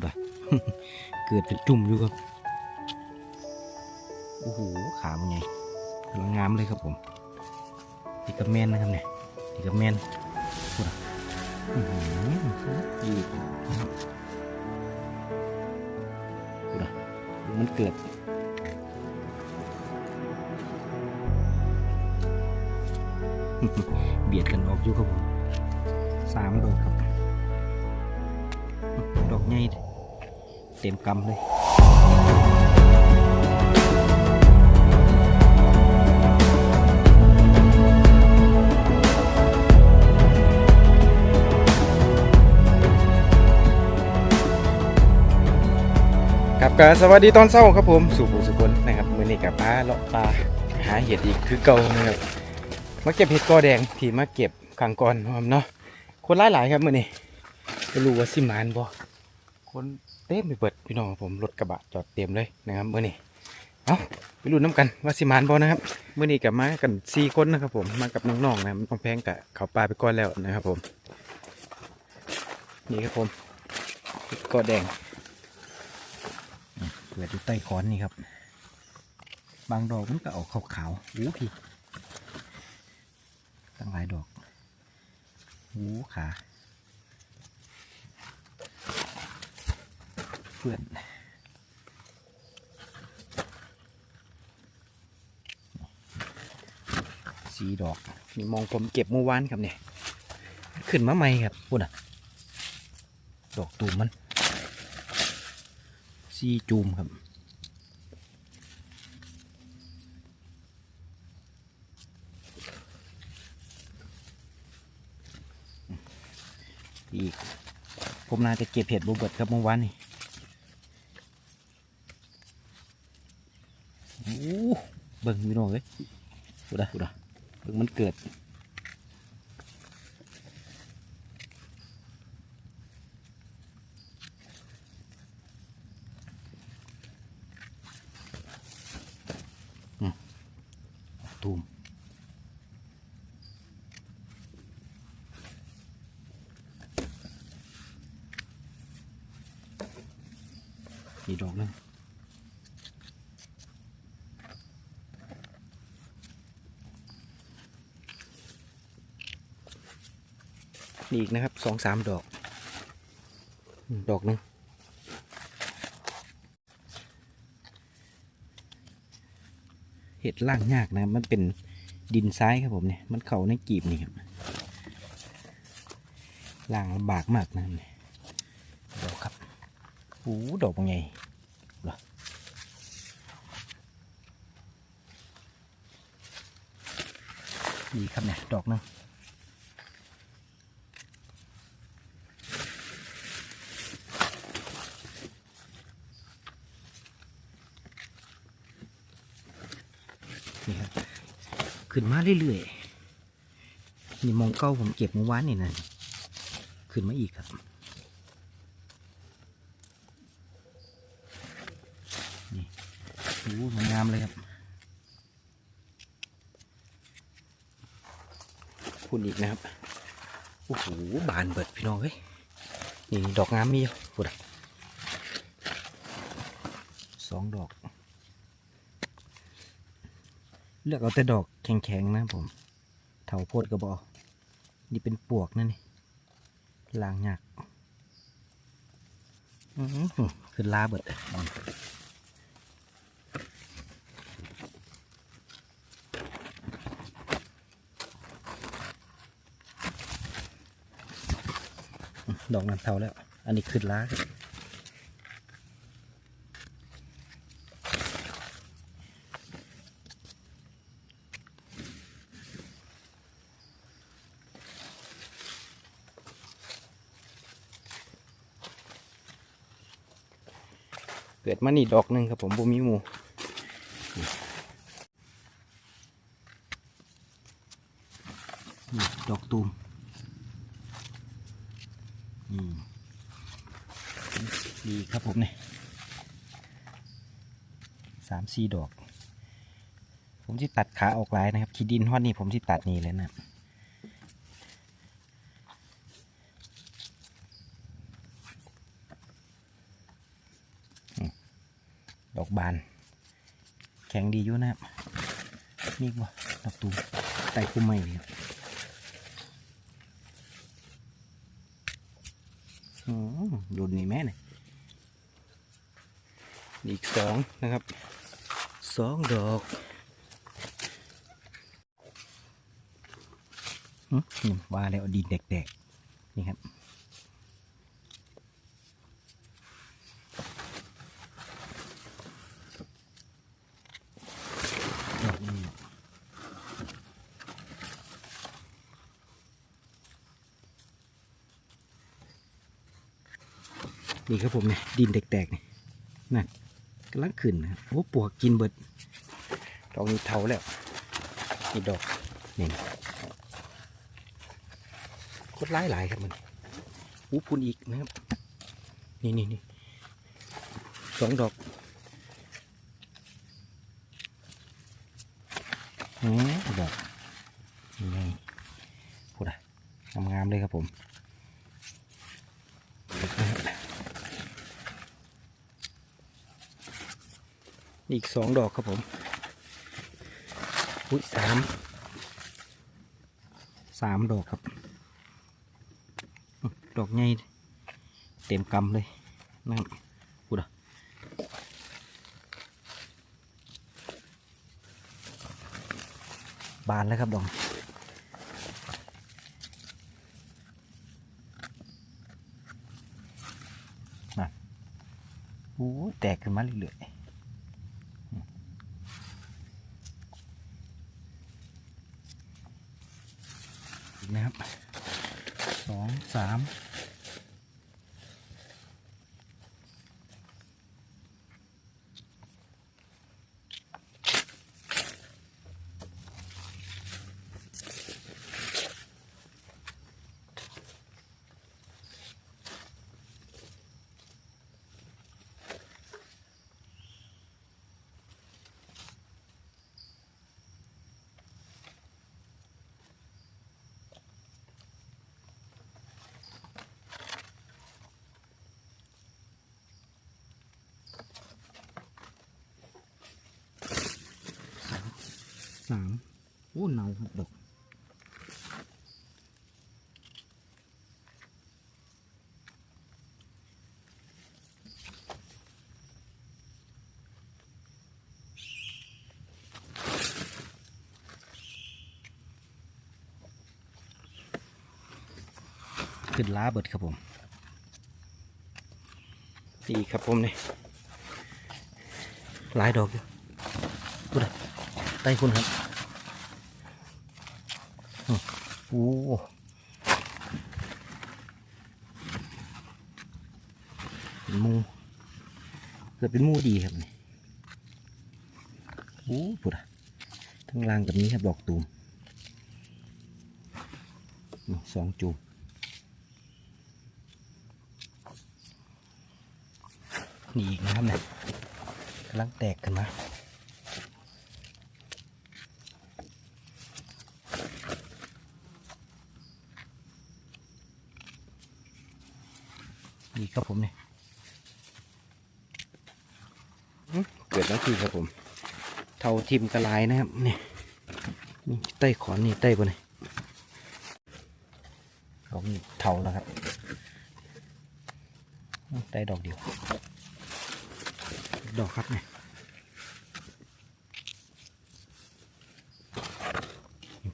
ไปเกิดเป็นจุ่มอยู่ครับ โอ้โห ขามันไงกำลังงามเลยครับผมติกับแมนนะครับเนี่ยติกับแมนพูดอะอื้อหือดีนะครับพูดอะมันเกิดเบียดกันออกอยู่ครับผมสามดอกครับ ดอกใหญ่ เต็มกำเลยครับก็สวัสดีตอนเช้าครับผมสู่ผู้สุคนนะครับมือนี้กับป้าเลาะปลาหาเห็ดอีกคือเก่านะครับมาเก็บเห็ดกอแดงที่มาเก็บครั้งก่อนนะครับเนาะคนหลายหลายๆครับมือนี้ไม่รู้ว่าสิมานบ่คน เต็มไปเปิดพี่น้องครับผมรถกระบะจอดเต็มเลยนะครับเมื่อนี้เอาไปลุ้นน้ำกันว่าสิมานบ่นะครับเมื่อนี้กับมากันสี่คนนะครับผมมากับน้องๆนะครับน้องแพงกับเขาปลาไปก่อนแล้วนะครับผม นี่ครับผมเห็ดแดงเกิดอยู่ใต้ค้อนนี่ครับ บางดอกมันก็ออกขาวๆอู้พี่ตั้งหลายดอกอู้ขา เพื่อนสีดอกนี่มองผมเก็บเมื่อวานครับเนี่ยขึ้นมาใหม่ครับพูดอะ ดอกตูมมันซีจูมครับอีก ผมน่าจะเก็บเห็ดบูเบิดครับเมื่อวานนี่โอ้ เบิ่งพี่น้องเอ้ยดูดะดูดะเบิ่งมันเกิด ตูมอีกดอกหนึง นี่อีกนะครับสองสามดอก ดอกหนึงเห็ดล่างยากนะ มันเป็นดินซ้ายครับผมเนี่ย มันเข่าในกีบนี่ครับล่างลำบากมากนะดอกครับโอ้ดอกเป็นไงหรอดีครับเนี่ย ดอกหนึงนี่ครับ ขึ้นมาเรื่อยๆ นี่มองเก้าผมเก็บเมื่อวานนี่นะขึ้นมาอีกครับ นี่โอ้มันงามเลยครับพูดอีกนะครับ โอ้โห บานเบิดพี่น้องเฮ้ย นี่ดอกงามมีอพูดอะสองดอก เลือกเอาแต่ดอก แข็งๆนะผมเถาโพดกระบอกนี่เป็นปวกนั่นนี่ลางหยากอื้อหือขึ้นลาเบิดดอกนั้นเทาแล้ว อันนี้ขึ้นล้า กิดมานี่ดอกหนึ่งครับผมบ่มีหมูดอกตูมดีครับผมเนี่ยสามสี่ดอก ผมจะตัดขาออกลายนะครับ ขีดินฮอดนี่ผมจะตัดนี่เลยนะ อกบาน แข็งดีอยู่นะครับนี่ว่าดอกตูมไต่คุ้มไม่เลยครับอืมดูนี่แม่เนี่ยอีกสองนะครับสองดอกนี่ว่าแล้วดีเด็กๆนี่ครับ ดอกนี้ นี่ครับผมเนี่ยดินแตกๆนี่นั่นกำลังขึ้นนะโอ้ปวกกินเบิดดอกนี้เทาแล้วนี่ดอกนี่โคตรหลายหลายๆครับมันอู้พูนอีกนะครับนี่นี่นี่สองดอกอืมดอกนี่พูดอะงามๆเลยครับผม อีกสองดอกครับผมอุ้ยสามสามดอกครับ ดอกใหญ่เต็มกำเลยนะครับพูดะบานแล้วครับดองนั่นโอ้แตกขึ้นมาเรื่อย สามโอ้เนาครับดอกขึ้นล้าเบิดครับผมดีครับผมนี่หลายดอกอยู่ ใต้คุณครับโอ้เป็นมูเกิดเป็นมูดีครับนี่โอ้พูดอะทั้งล่างกับนี้ครับดอกตูมสองจูมนี่อีกนะครับเนี่ยกำลังแตกกันมา นี่ครับผมเนี่ยอื้อเกิดแล้วคือครับผม เท่าทิมกระลายนะครับนี่นี่ใต้ขอนนี่ใต้บนนี่ดอกนี้เท่าแล้วครับอื้อได้ดอกเดียว ดอกครับเนี่ย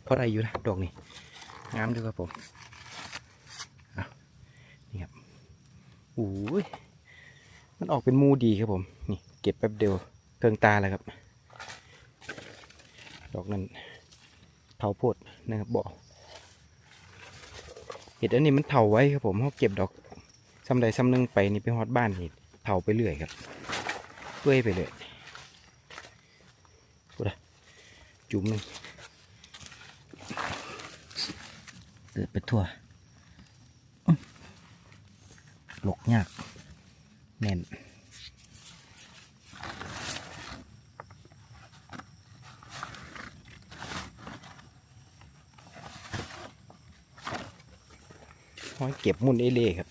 เพราะอะไรอยู่นะดอกนี่งามด้วยครับผมอะนี่ครับโอ้ย มันออกเป็นมูดีครับผม นี่เก็บแป๊บเดียวเกิงตาแล้วครับ ดอกนั้นเผาโพดนะครับบอกเห็ดอันนี้มันเผาไว้ครับผมเขาเก็บดอกซ้ำใดซ้ำหนึงไปนี่ไปฮอดบ้านนี่เผาไปเรื่อยครับเปื่อยไปเลยพูดะจุ่มหนึ่งเกิดไปทั่วอื้อ หลกยากแน่นห้อยเก็บมุนเอเล่ครับ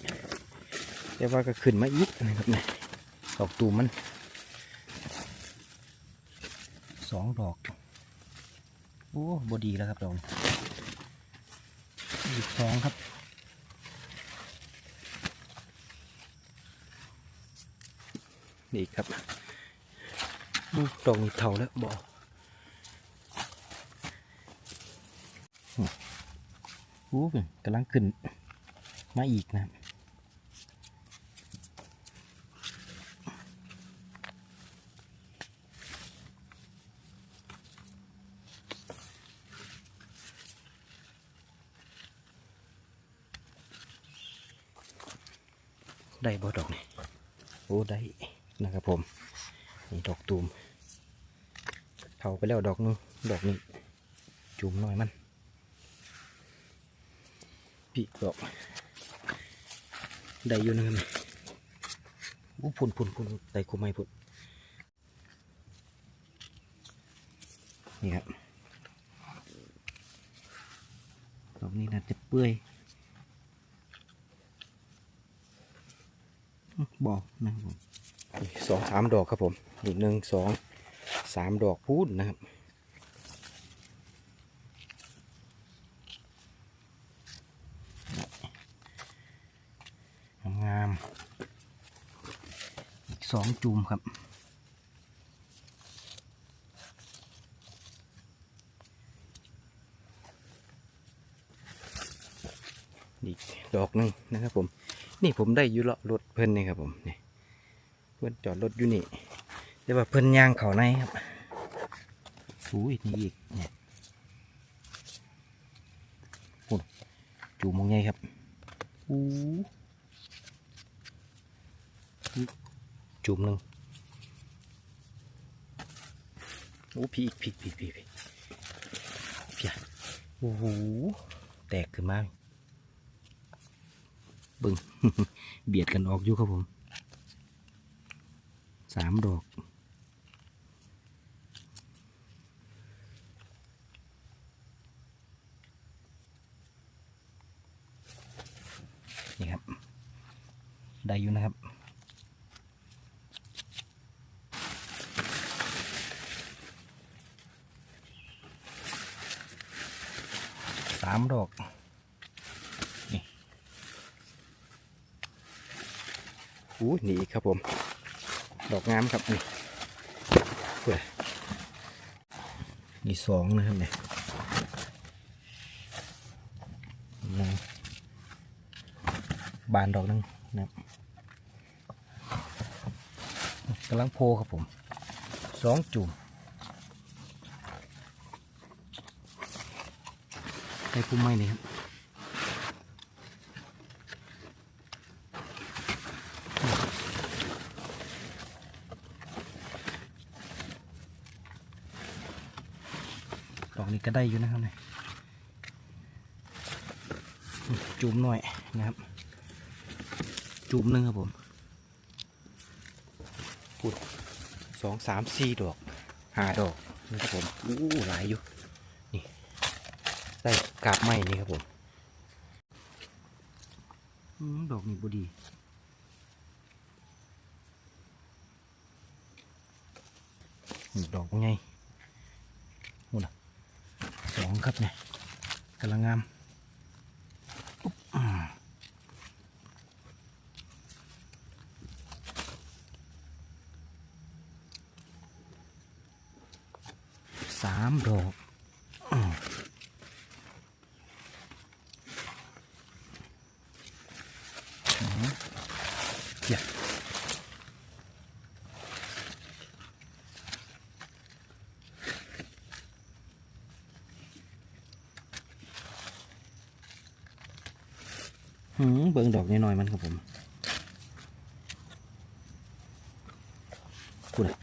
แต่ว่าก็ขึ้นมาอีกนะครับเนี่ยดอกตูมมันสองดอก โอ้บดีแล้วครับดอกอีกสองครับ นี่ครับอู้ดอกนี้เท่าแล้วบอกอู้กำลังขึ้น มาอีกนะได้บ่ดอกนี่โอ้ได้ นะครับผมนี่ดอกตูมเผาไปแล้วดอกนึงดอกนี้จุ่มหน่อยมันพี่ดอกได้อยู่นะครับนี่โอ้พุ่นพุ่นพุ่นได้คุมไม่พุ่นนี่ครับดอกนี้น่าจะเปื่อยบอกนะครับผม สองสามดอกครับผมอีกหนึ่งสองสามดอกพูดนะครับงามอีกสองจุ่มครับอีกดอกหนึ่งนะครับผม นี่ผมได้ยู่เละรถเพิ่นนี่ครับผมนี่ พื่อนจอดรถอยู่นี่แต่ว่าเพิ่นยางเขาในครับอุ้ยนี่อีกเนี่ยโอ้จูมงไงครับอู้จุ่มหนึ่งโอ้พีอีกพีพีพีพีพีโอ้โหแตกขึ้นมาบึงเบียดกันออกอยู่ครับผม สามดอกนี่ครับ ได้อยู่นะครับสามดอกอู้นี่อีครับผม ดอกงามครับนี่เพื่อนี่สองนะครับเนี่ยหนึ่งบานดอกหนึงนะครับกำลังโพครับผมสองจุ่มได้พุ่มไม้นี่ครับ ก็ได้อยู่นะครับเนี่ยจุ่มหน่อยนะครับ จุ่มหนึ่งครับผมพูดสองสามสี่ดอกห้าดอกนี่ครับผมอู้หลายอยู่นี่ได้กาบไม้นี่ครับผมดอกนี้บดีดอกไงนู่นน่ะ สองครับเนี่ย กำลังงามสามดอกอ่าอืมเดี๋ยวหืมเบิ่งด อกน้อยๆมันครับผมกูนะ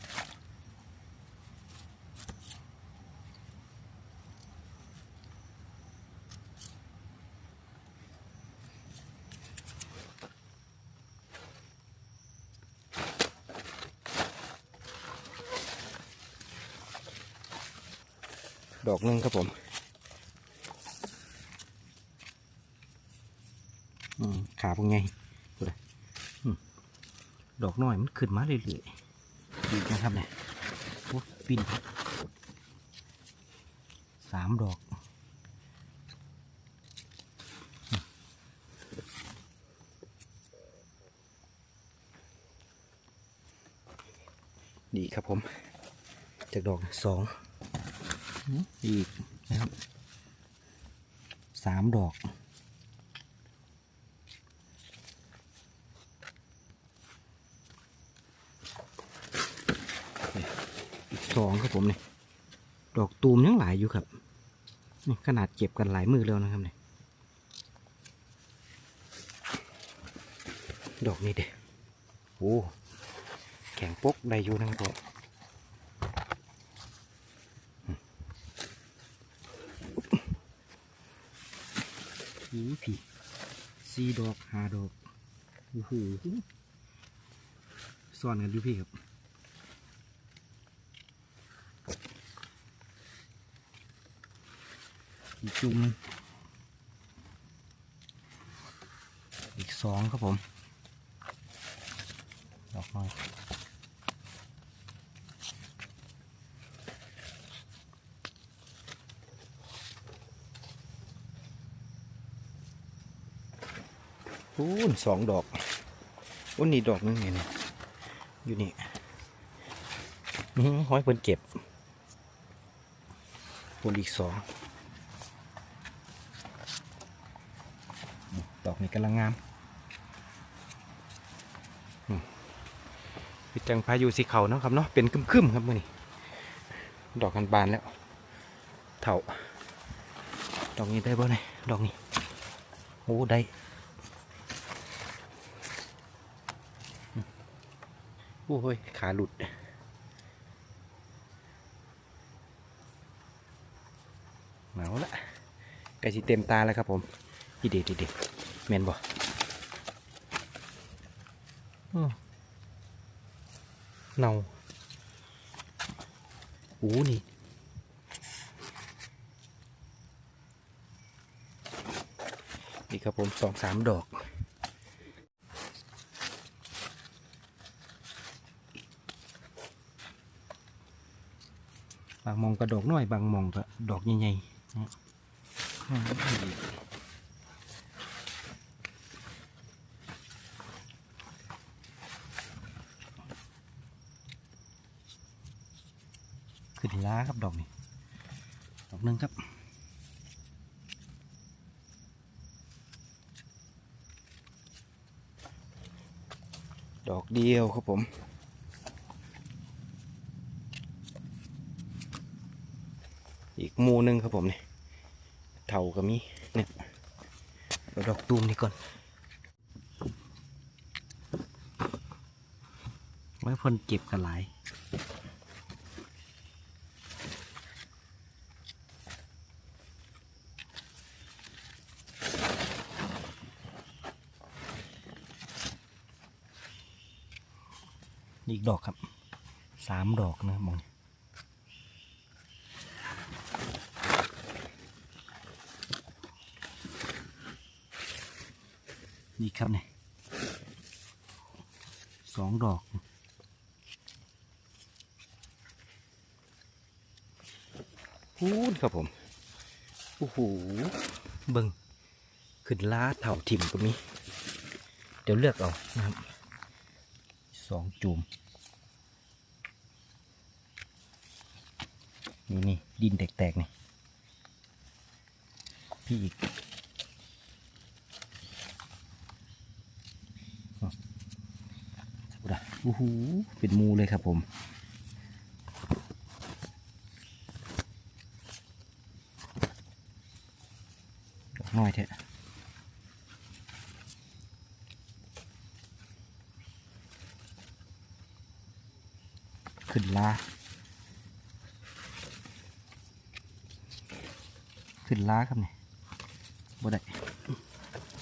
ดอกหนึ่งครับผม อืม ขาพวกไงดูเลยดอกน้อยมันขึ้นมาเรื่อยๆดีนะครับเนี่ยโอ้ปีนสามดอกดีครับผม จากดอกสองอีกนะครับสามดอก สองครับผมเนี่ยดอกตูมยังหลายอยู่ครับนี่ขนาดเก็บกันหลายมือแล้วนะครับเนี่ยดอกนี้เด็โอ้แข็งปกได้อยู่นะครับผมอู้ผีสี่ดอกห้าดอกโอ้โหซ่อนกันอยู่พี่ครับ อีก จุ่มหนึ่งอีกสองครับผม ดอกน้อยพูนสองดอกอุ้นนี่ดอกนึงเนี่ยอยู่นี่ห้อยเพิ่นเก็บพูนอีกสอง อกนี้กำลังงามพี่จังพายุสีเขาเนาะครับเนาะเป็นคึมๆครับมื่อนี้ดอกกันบานแล้ว เถ่าดอกนี้ได้บ่เนี่ยดอกนี้โอ้ได้อืมโอ้ยขาหลุดเหมาละใกล้สิเต็มตาแล้วครับผมอีเด็ดอีเด็ด แมนบ่อ้อเนาโอ้นี่นี่ครับผมสองสามดอก บางมองก็ดอกน้อย บางมองก็ดอกใหญ่ๆนะอืมขึ้น ล้าครับดอกนี้ดอกหนึงครับดอกเดียวครับผมอีกมูหนึงครับผมเนี่ยเท่าก็มีเนี่ยเอาดอกตูมนี่ก่อนไว้พ่นเก็บกันหลาย อีกดอกครับสามดอกนะครับมองนี่ครับเนี่ยสองดอกพูดครับผมโอ้โหเบิงขึ้นล้าเท่าทิมก็มี เดี๋ยวเลือกเอานะครับสองจุ่ม นี่นี่ดินแตกๆนี่พี่อีกดูดะโอ้โหเป็นมูเลยครับผมน้อยเถอะขึ้นลา ขึ้นล้าครับนี่บ่ได้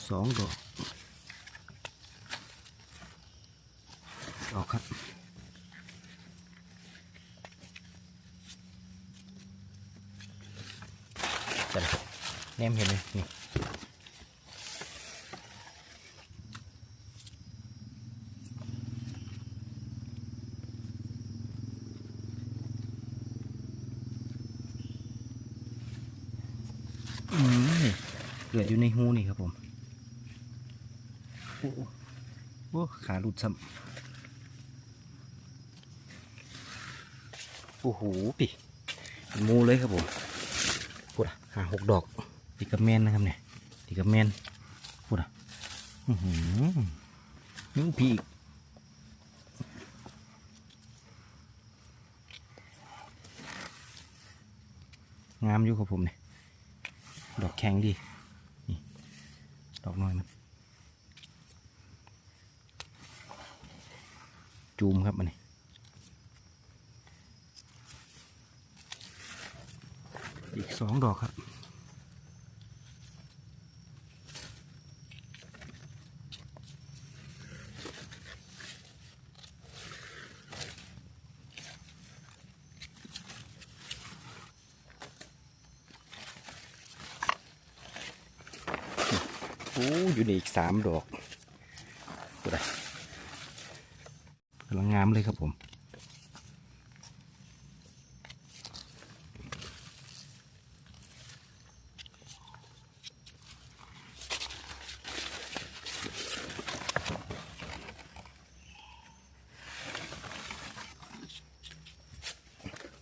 สองดอกดอกครับจัดแนมเห็นเลยนี่ เกิดอยู่ในหูนี่ครับผมโอ้โหโอ้ขาหลุดซ้ำโอ้โหปีเป็นมูเลยครับผมพูดอะหาหกดอกติกับแมนนะครับเนี่ยติกับแมนพูดอะอื้อหือนึ่งพีอีกงามอยู่ครับผมเนี่ยดอกแข็งดี ดอกน้อยมันจูมครับมันนี่อีกสองดอกครับ อ้อยู่ในอีกสามดอกดูได้กำลังงามเลยครับผม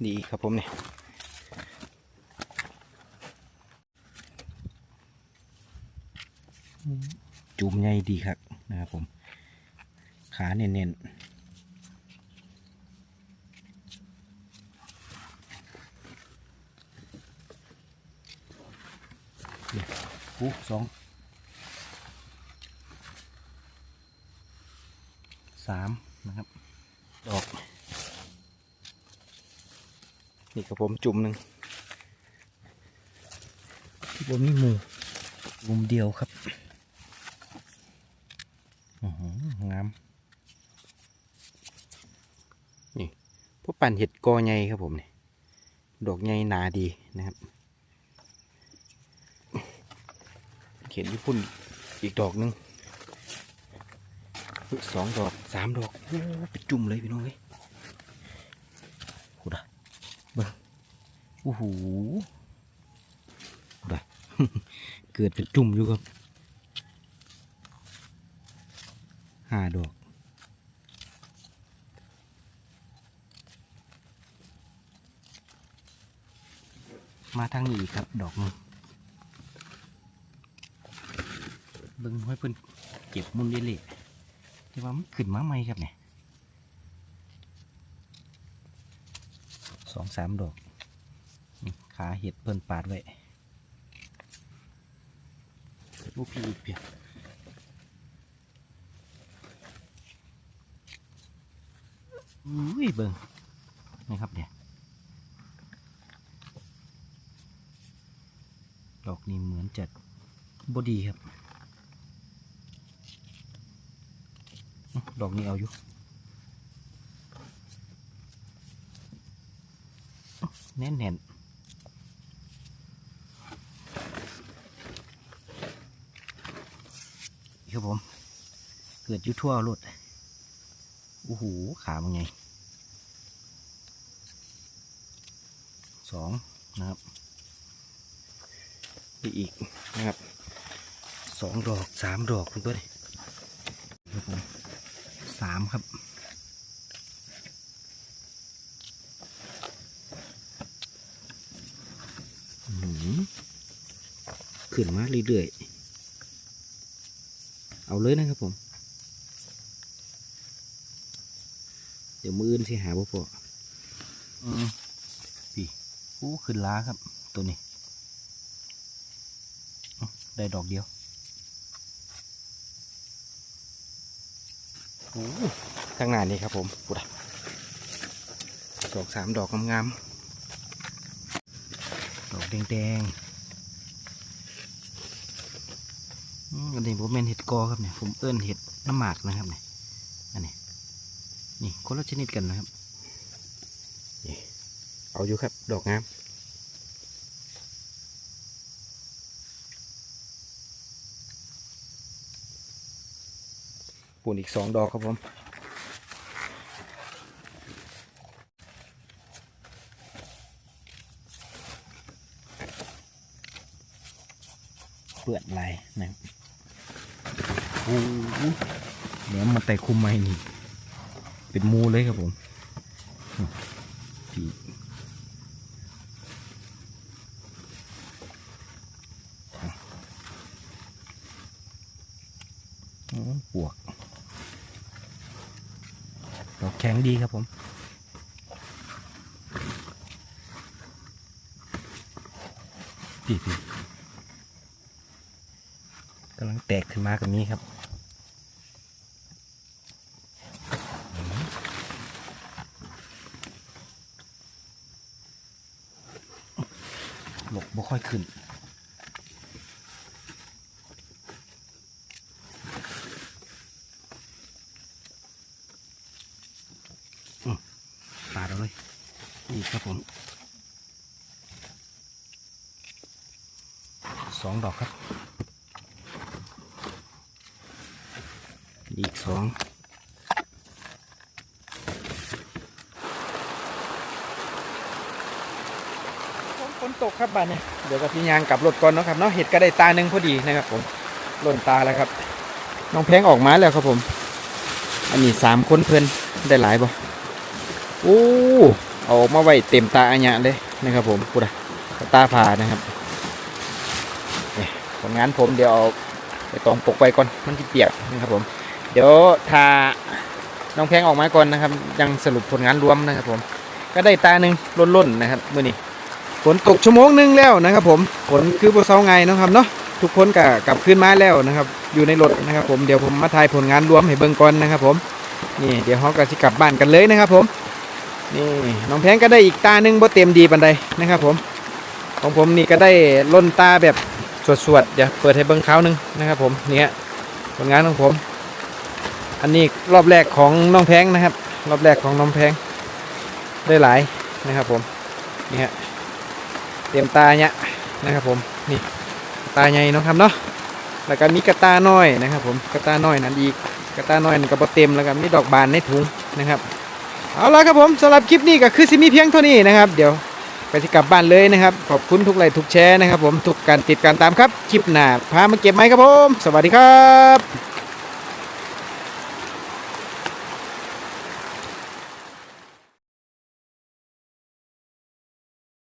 ดีครับผมเนี่ย จุ่มใหญ่ ดีครับนะครับผม ขาเน้นๆนี่ปุ๊สองสามนะครับ ดอก นี่ครับผมจุ่มหนึ่งที่ผมมีหมูมุมเดียวครับ งาม นี่พวกปั่นเห็ดกอใหญ่ครับผมนี่ดอกใหญ่หนาดีนะครับเขียนญี่ปุ่นอีกดอกหนึงสองดอกสามดอกโอ้ไปจุ่มเลยพี่น้องเอ้ยกูดะเบิ้งโอ้โหกูดะเกิดเป็นจุ่มอยู่ครับ ห้าดอกมาทางนี้ครับ ดอกนึงเบิ่งห้อยเพิ่นเก็บมุนได้เลยที่ว่ามันขึ้นมาใหม่ครับเนี่ยสองสามดอก ขาเห็ดเพิ่นปาดไว้ลูกพี่อีกเพียง อุ้ยเบิ่งนะครับเนี่ยดอกนี้เหมือนจะบดีครับ ดอกนี้เอาอยู่แน่นแน่นๆครับผม เกิดยุทั่วรถ โอ้โหขามันไงสองนะครับนี่อีกนะครับสองดอกสามดอกคุณเพื่อนสามครับหือขึ้นมาเรื่อยๆ เอาเลยนะครับผม ดี๋ยวมืออื่นสิหาบ่พออืมพี่อู้ขึ้นล้าครับ ตัวนี้เอ้าได้ดอกเดียวโอ้ข้างหน้านี่ครับผมปุดะดอกสามดอกงามๆ ดอกแดงๆอืมอันนี้ผมเป็นเห็ดกอครับเนี่ยผมเอิ้นเห็ดน้ำหมากนะครับเนี่ยอันนี้ นี่คนละชนิดกันนะครับเอาอยู่ครับ ดอกงามปูนอีกสองดอกครับผมเปื้อนลายนะโอ้โหเดี๋ยวมันไต่คุมไม้นี่ เป็นมูเลยครับผมอืมผีอืมปวกดอกแข็งดีครับผมพี่พี่กำลังแตกขึ้นมากับนี้ครับอืมหลกบ่ ค่อยขึ้นอืมปาดเอาเลย นี่ครับผม สองดอกครับ อีกสอง นตกครับบ้านเนี่ยเดี๋ยวกับพี่ยางกลับรถก่อนเนาะครับเนาะเห็ดก็ได้ตาหนึ่งพอดีนะครับผมหล่นตาแล้วครับ น้องแพงออกมาแล้วครับผม อันนี้สามคนเพื่อนได้หลายบ่โอ้เอาออกมาไว้เต็มตาอัญญะเลยนะครับผมพูดอะตาผ่านะครับผลงานผมเดี๋ยวเอาไปตองปกไว้ก่อนมันจะเปียกนะครับผม เดี๋ยวทาน้องแพงออกมาก่อนนะครับ ยังสรุปผลงานรวมนะครับผม ก็ได้ตาหนึ่งล้นๆนะครับ มื่อนี้ ฝนตกชั่วโมงหนึงแล้วนะครับ ผมฝนคือบ่เซาไงนะครับเนาะทุกคนก็กลับขึ้นมาแล้วนะครับ อยู่ในรถนะครับ ผมเดี๋ยวผมมาถ่ายผลงานรวมให้เบิ่งก่อนนะครับ ผมนี่เดี๋ยวเฮาก็สิกลับบ้านกันเลยนะครับ ผมนี่น้องแพงก็ได้อีกตาหนึ่งบ่เต็มดีปานใดนะครับ ผม ของผมนี่ก็ได้ล้นตาแบบสวดๆเดี๋ยวเปิดให้เบิ่งคราหนึ่งนะครับ ผมเนี่ยผลงานของผม อันนี้รอบแรกของน้องแพงนะครับ รอบแรกของน้องแพงได้หลายนะครับ ผมนี่ฮะ ตรียมตาเนี่ยนะครับผมนี่ตาใหญ่เนาะครับเนาะแล้วก็มีกระตาน้อยนะครับ ผมกระตาน้อยนั่นอีกกระตาน้อยนั่นก็บ่เต็มแล้วก็มีดอกบานในถุงนะครับเอาละครับผมสำหรับคลิปนี้ก็คือสิมีเพียงเท่านี้นะครับ เดี๋ยวไปที่กลับบ้านเลยนะครับ ขอบคุณทุกไลค์ทุกแชร์นะครับ ผมทุกการติดการตามครับคลิปหน้าพามาเก็บไหมครับผม สวัสดีครับ